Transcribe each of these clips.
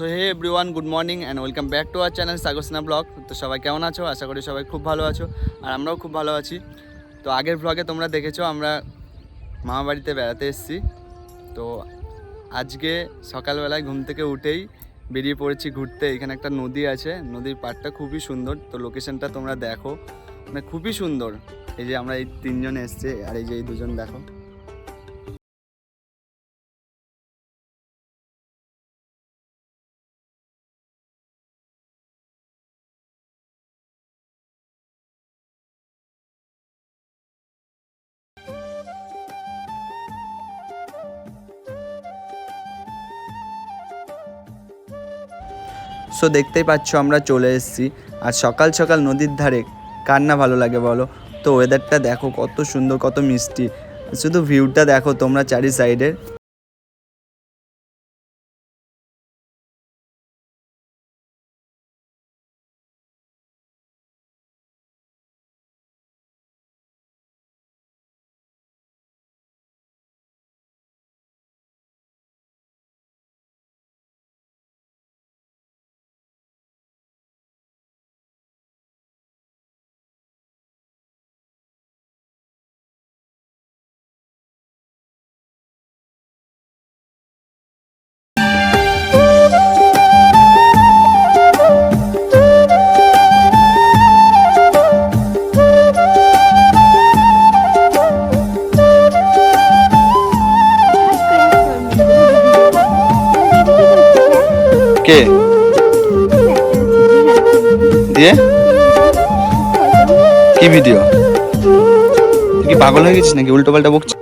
তো hey everyone, good morning and welcome back to our channel সাগোসনা blog তো সবাই কেমন আছো? আশা করি সবাই খুব ভালো আছো আর আমরাও খুব ভালো আছি। তো আগের ব্লগে তোমরা দেখেছ, আমরা মামা বাড়িতে বেড়াতে এসেছি। তো আজকে সকালবেলায় ঘুম থেকে উঠেই বেরিয়ে পড়েছি ঘুরতে। এখানে একটা নদী আছে, নদীর পাড়টা খুবই সুন্দর। তো লোকেশনটা তোমরা দেখো। মানে খুবই সুন্দর। এই যে আমরা এই তিনজন এসছে, আর এই যে এই দুজন দেখো। সো দেখতেই পাচ্ছ আমরা চলে এসেছি। আর সকাল সকাল নদীর ধারে, কার না ভালো লাগে বলো? তো ওয়েদারটা দেখো কত সুন্দর, কত মিষ্টি। শুধু ভিউটা দেখো তোমরা চারি সাইডের কে? দিয়ে? কি ভিডিও কি পাগল হয়ে গেছিস নাকি? উল্টো পাল্টা বকছিস?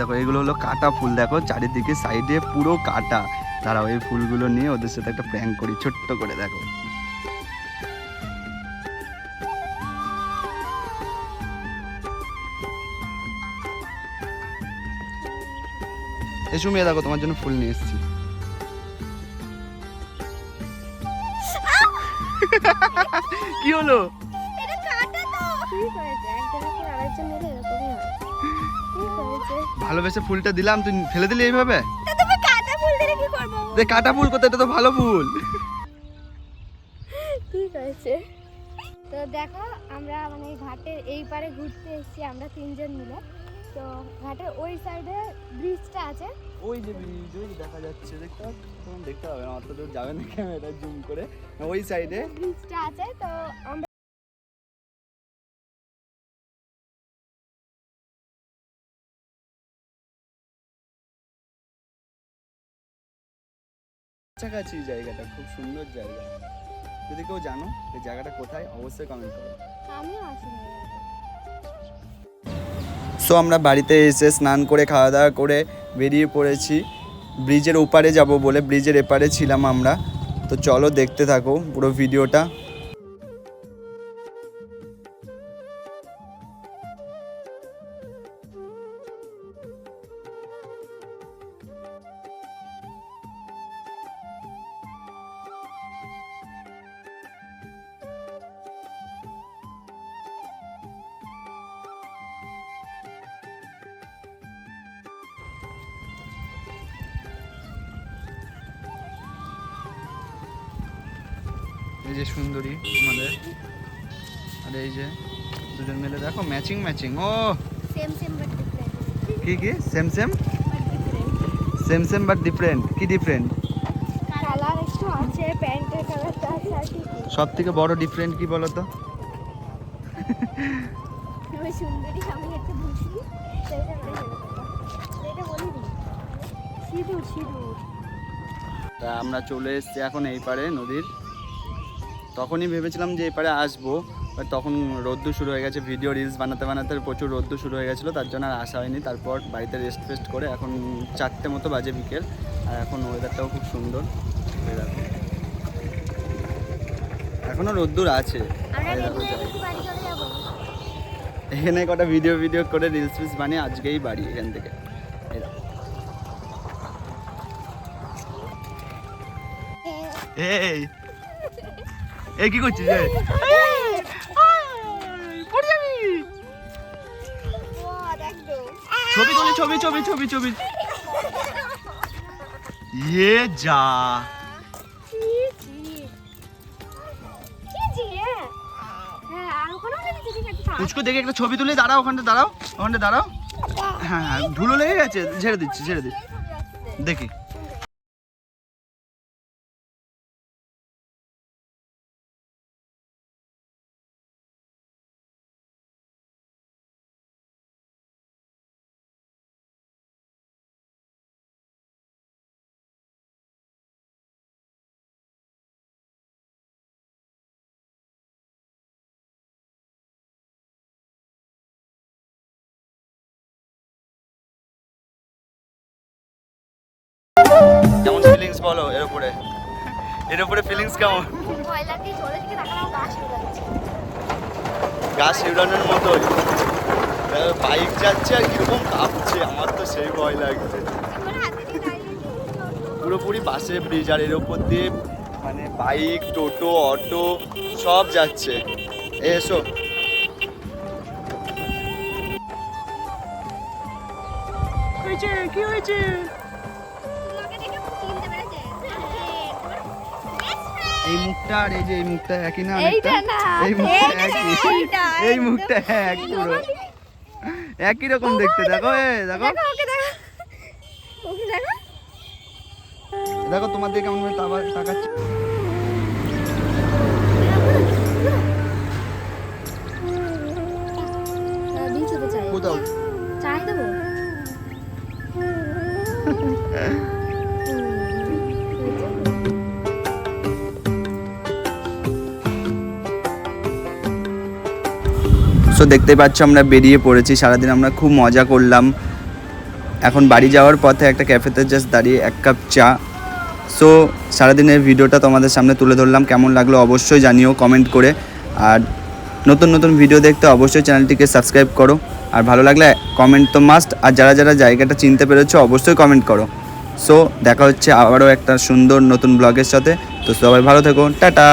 দেখো, এগুলো হলো কাটা ফুল। দেখো, চারিদিকে সাইডে পুরো কাটা। দাঁড়াও, এই ফুলগুলো নিয়ে ওদের সাথে একটা প্র্যাঙ্ক করি, ছোট্ট করে, দেখো। এসো মেয়ে দেখো তোমার জন্য ফুল নিয়ে এসেছি। কি হলো? ভালোবেসে ফুলটা দিলাম তুই ফেলে দিলি এইভাবে? তা কাটা ফুল দিলে কি করব? দে কাটা ফুল কোথায়? এটা তো ভালো ফুল। ঠিক হয়েছে? তো দেখো আমরা মানে ঘাটের এই পারে ঘুরতে এসেছি আমরা তিনজন মিলে। তো ঘাটের ওই সাইডে ব্রিজটা আছে। ওই যে ব্রিজ ওই দেখা যাচ্ছে দেখতে? তখন দেখতে না অত দূর যাবে না ক্যামেরা জুম করে। ওই সাইডে ব্রিজটা আছে তো আমরা কাছাকাছি জায়গাটা খুব সুন্দর জায়গা। যদি কেউ জানো এই জায়গাটা কোথায় অবশ্যই কমেন্ট করো। আমিও আসিনি। সো আমরা বাড়িতে এসে স্নান করে খাওয়া দাওয়া করে বেরিয়ে পড়েছি। ব্রিজের ওপারে যাব বলে, ব্রিজের এপারে ছিলাম আমরা। তো চলো দেখতে থাকো পুরো ভিডিওটা এই যে সুন্দরী আমাদের। আর এই যে দুজন মিলে দেখো ম্যাচিং ম্যাচিং ও! কি কি? Same same same same but different কি ডিফারেন্ট কালার একটু আছে প্যান্টের কালারটা আছে আর কি কি? সব থেকে বড় ডিফারেন্ট কি বলো তো সুন্দরী আমি একটা বুঝি। এটা বলি সিঁদুর সিঁদুর। তা আমরা চলে এসেছি এখন এই পারে নদীর। তখনই ভেবেছিলাম যে এপারে আসব বাট তখন রোদ্দু শুরু হয়ে গেছে ভিডিও রিলস বানাতে বানাতে প্রচুর রোদ্দু শুরু হয়ে গেছিল তার জন্য আর আসা হয়নি। তারপর বাড়িতে রেস্ট ফেস্ট করে এখন চারটে মতো বাজে বিকেল আর এখন ওয়েদারটাও খুব সুন্দর। এই দেখো। এখনও রোদ্দুর আছে। এখানে কটা ভিডিও ভিডিও করে রিলস ফিলস বানিয়ে আজকেই বাড়ি এখান থেকে। এই। এই কি করছিস? পড়ি আমি। ছবি ছবি ছবি ছবি। ইয়ে যা। পুচকু, দেখে একটা ছবি তুলে, দাঁড়াও ওখানটা দাঁড়াও ওখানটা দাঁড়াও। হ্যাঁ হ্যাঁ ধুলো লেগে গেছে, ঝেড়ে দিচ্ছি ঝেড়ে দিচ্ছি। দেখি। কেমন ফিলিংস বলো এর উপরে? এর উপরে ফিলিংস কেমন? ভয় লাগছে জলের গা শিউরে গা বাইক যাচ্ছে আর কীরকম কাঁপছে, আমার তো সেই ভয় লাগছে। পুরোপুরি বাসে ব্রিজ আর এর ওপর দিয়ে মানে বাইক টোটো অটো সব যাচ্ছে। এসো। কি হয়েছে? এই মুখটা আর এই যে এই মুখটা একই না এইটা না, এই মুখটা একই। এই। মুখটা এক পুরো একই রকম। দেখতে দেখো এ দেখো। দেখো ওকে দেখো। ওকে দেখো। দেখো তোমার দিকে কেমন ভাবে তাকাচ্ছে। কোথাও? চাই দেবো? সো দেখতেই পাচ্ছ আমরা বেরিয়ে পড়েছি, সারাদিন আমরা খুব মজা করলাম। এখন বাড়ি যাওয়ার পথে একটা ক্যাফেতে জাস্ট দাঁড়িয়ে এক কাপ চা। সো সারাদিনের ভিডিওটা তোমাদের সামনে তুলে ধরলাম, কেমন লাগল অবশ্যই জানিও কমেন্ট করে। আর নতুন নতুন ভিডিও দেখতে অবশ্যই চ্যানেলটিকে সাবস্ক্রাইব করো। আর ভালো লাগলে কমেন্ট তো মাস্ট আর যারা যারা জায়গাটা চিনতে পেরেছ অবশ্যই কমেন্ট করো। সো দেখা হচ্ছে আবারও একটা সুন্দর নতুন ব্লগের সাথে। তো সবাই ভালো থেকো, টাটা!